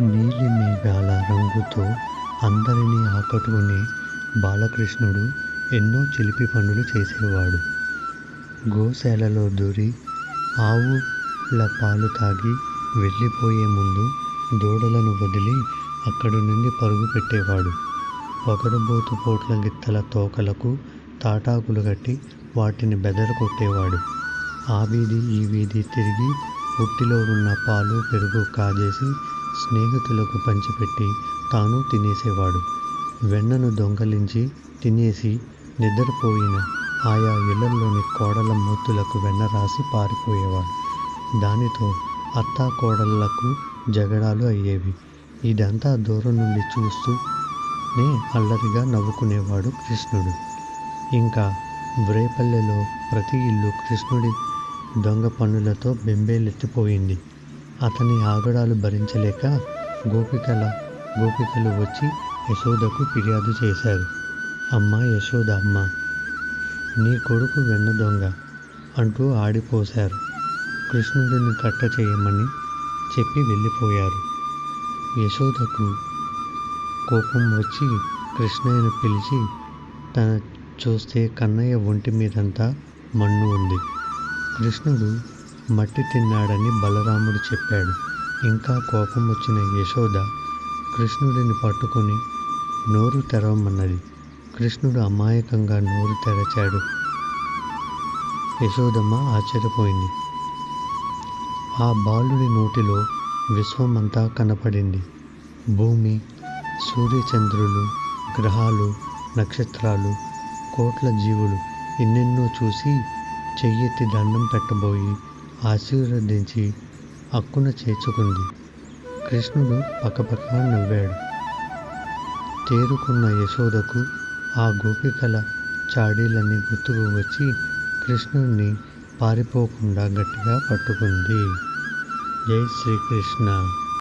నీలి మేఘాల రంగుతో అందరినీ ఆకట్టుకునే బాలకృష్ణుడు ఎన్నో చిలిపి పనులు చేసేవాడు. గోశాలలో దూరి ఆవుల పాలు తాగి వెళ్ళిపోయే ముందు దూడలను వదిలి అక్కడి నుండి పరుగు పెట్టేవాడు. పొగరబోతు పోట్ల గిత్తల తోకలకు తాటాకులు కట్టి వాటిని బెదర కొట్టేవాడు ఆ వీధి ఈ వీధి తిరిగి బుట్టిలో ఉన్న పాలు పెరుగు కాజేసి స్నేహితులకు పంచిపెట్టి తాను తినేసేవాడు. వెన్నను దొంగలించి తినేసి నిద్రపోయిన ఆయా ఇళ్ళలోని కోడల మూతులకు వెన్న రాసి పారిపోయేవాడు. దానితో అత్తా కోడళ్ళకు జగడాలు అయ్యేవి. ఇదంతా దూరం నుండి చూస్తూనే అల్లరిగా నవ్వుకునేవాడు కృష్ణుడు. ఇంకా వ్రేపల్లెలో ప్రతి ఇల్లు కృష్ణుడి దొంగ పనులతో బెంబేలెత్తిపోయింది. అతని ఆగడాలు భరించలేక గోపికల గోపికలు వచ్చి యశోదకు ఫిర్యాదు చేశారు. అమ్మ యశోద అమ్మ నీ కొడుకు వెన్న దొంగ అంటూ ఆడిపోశారు. కృష్ణుడిని కట్ట చేయమని చెప్పి వెళ్ళిపోయారు. యశోదకు కోపం వచ్చి కృష్ణయ్యను పిలిచి తన చూస్తే కన్నయ్య ఒంటి మీదంతా మన్ను ఉంది. కృష్ణుడు మట్టి తిన్నాడని బలరాముడు చెప్పాడు. ఇంకా కోపం వచ్చిన యశోద కృష్ణుడిని పట్టుకొని నోరు తెరవమన్నది. కృష్ణుడు అమాయకంగా నోరు తెరచాడు. యశోదమ్మ ఆశ్చర్యపోయింది. ఆ బాలుడి నోటిలో విశ్వమంతా కనపడింది. భూమి సూర్యచంద్రులు గ్రహాలు నక్షత్రాలు కోట్ల జీవులు ఎన్నెన్నో చూసి చెయ్యెత్తి దండం పెట్టబోయి ఆశీర్వదించి అక్కున చేర్చుకుంది. కృష్ణుడు పక్కపక్క నవ్వాడు. తేరుకున్న యశోదకు ఆ గోపికల చాడీలన్నీ గుర్తుకు వచ్చి కృష్ణుడిని పారిపోకుండా గట్టిగా పట్టుకుంది. జై శ్రీకృష్ణ.